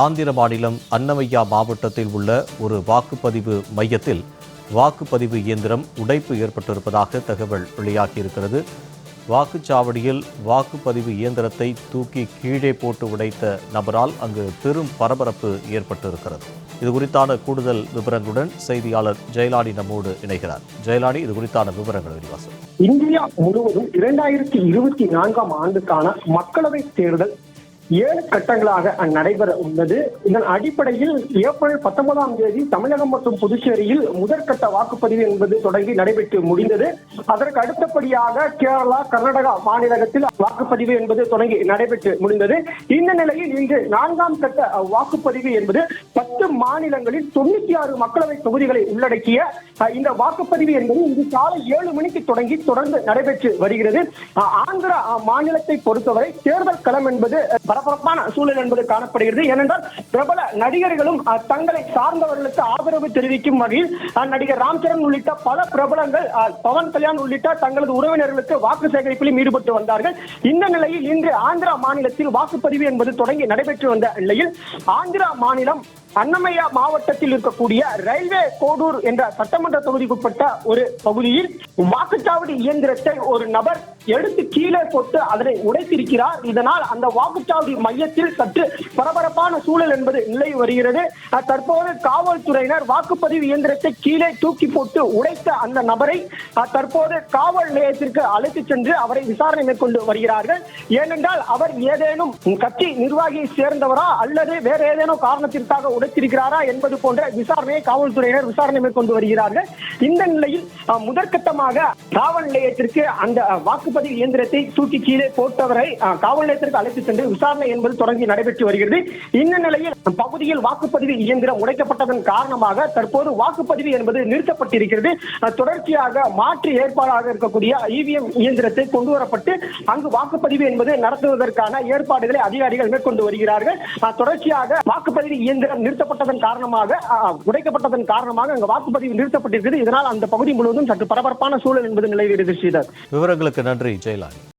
ஆந்திர மாநிலம் அன்னமையா மாவட்டத்தில் உள்ள ஒரு வாக்குப்பதிவு மையத்தில் வாக்குப்பதிவு இயந்திரம் உடைப்பு ஏற்பட்டிருப்பதாக தகவல் வெளியாகியிருக்கிறது. வாக்குச்சாவடியில் வாக்குப்பதிவு இயந்திரத்தை தூக்கி கீழே போட்டு உடைத்த நபரால் அங்கு பெரும் பரபரப்பு ஏற்பட்டிருக்கிறது. இது குறித்தான கூடுதல் விவரங்களுடன் செய்தியாளர் ஜெயலாடி நம்மோடு இணைகிறார். ஜெயலாடி இது குறித்தான விவரங்கள் விரிவாசம் இந்தியா முழுவதும் இரண்டாயிரத்தி இருபத்தி நான்காம் ஆண்டுக்கான மக்களவை தேர்தல் ஏழு கட்டங்களாக நடைபெற உள்ளது. இதன் அடிப்படையில் ஏப்ரல் பத்தொன்பதாம் தேதி தமிழகம் மற்றும் புதுச்சேரியில் முதற்கட்ட வாக்குப்பதிவு என்பது தொடங்கி நடைபெற்று முடிந்தது. அதற்கு அடுத்தபடியாக கேரளா கர்நாடகா மாநிலத்தில் வாக்குப்பதிவு என்பது தொடங்கி நடைபெற்று முடிந்தது. இந்த நிலையில் இன்று நான்காம் கட்ட வாக்குப்பதிவு என்பது பத்து மாநிலங்களில் தொண்ணூத்தி ஆறு மக்களவை தொகுதிகளை உள்ளடக்கிய இந்த வாக்குப்பதிவு என்பது இன்று காலை ஏழு மணிக்கு தொடங்கி தொடர்ந்து நடைபெற்று வருகிறது. ஆந்திரா மாநிலத்தை பொறுத்தவரை தேர்தல் களம் என்பது பரபரப்பான சூழல் என்பது காணப்படுகிறது. ஏனென்றால் பிரபல நடிகர்களும் தங்களை சார்ந்தவர்களுக்கு ஆதரவு தெரிவிக்கும் வகையில் நடிகர் ராம்சரண் உள்ளிட்ட பல பிரபலங்கள் பவன் கல்யாண் உள்ளிட்ட தங்களது உறவினர்களுக்கு வாக்கு சேகரிப்பிலும் ஈடுபட்டு வந்தார்கள். இந்த நிலையில் இன்று ஆந்திரா மாநிலத்தில் வாக்குப்பதிவு என்பது தொடங்கி நடைபெற்று வந்த நிலையில் ஆந்திரா மாநிலம் அன்னமய்யா மாவட்டத்தில் இருக்கக்கூடிய ரயில்வே கோடூர் என்ற சட்டமன்ற தொகுதிக்குட்பட்ட ஒரு பகுதியில் வாக்குச்சாவடி இயந்திரத்தை ஒரு நபர் எடுத்து கீழே போட்டு அதனை உடைத்திருக்கிறார். இதனால் அந்த வாக்குச்சாவடி மையத்தில் சற்று பரபரப்பான சூழல் என்பது நிலை வருகிறது. தற்போது காவல்துறையினர் வாக்குப்பதிவு இயந்திரத்தை கீழே தூக்கி போட்டு உடைத்த அந்த நபரை தற்போது காவல் நிலையத்திற்கு அழைத்து சென்று அவரை விசாரணை மேற்கொண்டு வருகிறார்கள். ஏனென்றால் அவர் ஏதேனும் கட்சி நிர்வாகியை சேர்ந்தவரா அல்லது வேற ஏதேனும் காரணத்திற்காக உடைத்திருக்கிறாரா என்பது போன்ற விசாரணையை காவல்துறையினர் விசாரணை மேற்கொண்டு வருகிறார்கள். இந்த நிலையில் முதற்கட்டமாக காவல் நிலையத்திற்கு அந்த வாக்குப்பதிவு இயந்திரத்தை தூக்கி கீழே போட்டவரை காவல் நிலையத்திற்கு அழைத்து சென்று விசாரணை என்பது தொடங்கி நடைபெற்று வருகிறது. இந்த நிலையில் பகுதியில் வாக்குப்பதிவு இயந்திரம் உடைக்கப்பட்டதன் காரணமாக தற்போது வாக்குப்பதிவு என்பது நிறுத்தப்பட்டிருக்கிறது. தொடர்ச்சியாக மாற்று ஏற்பாடாக இருக்கக்கூடிய இவிஎம் இயந்திரத்தை கொண்டு வரப்பட்டு அங்கு வாக்குப்பதிவு என்பது நடத்துவதற்கான ஏற்பாடுகளை அதிகாரிகள் மேற்கொண்டு வருகிறார்கள். தொடர்ச்சியாக வாக்குப்பதிவு இயந்திரம் நிறுத்தப்பட்டதன் காரணமாக உடைக்கப்பட்டதன் காரணமாக அங்கு வாக்குப்பதிவு நிறுத்தப்பட்டிருக்கிறது. இதனால் அந்த பகுதி முழுவதும் சற்று பரபரப்பான சூழல் என்பது நிலவுகிறது ஸ்ரீதர். விவரங்களுக்கு நன்றி ஜெயலாடி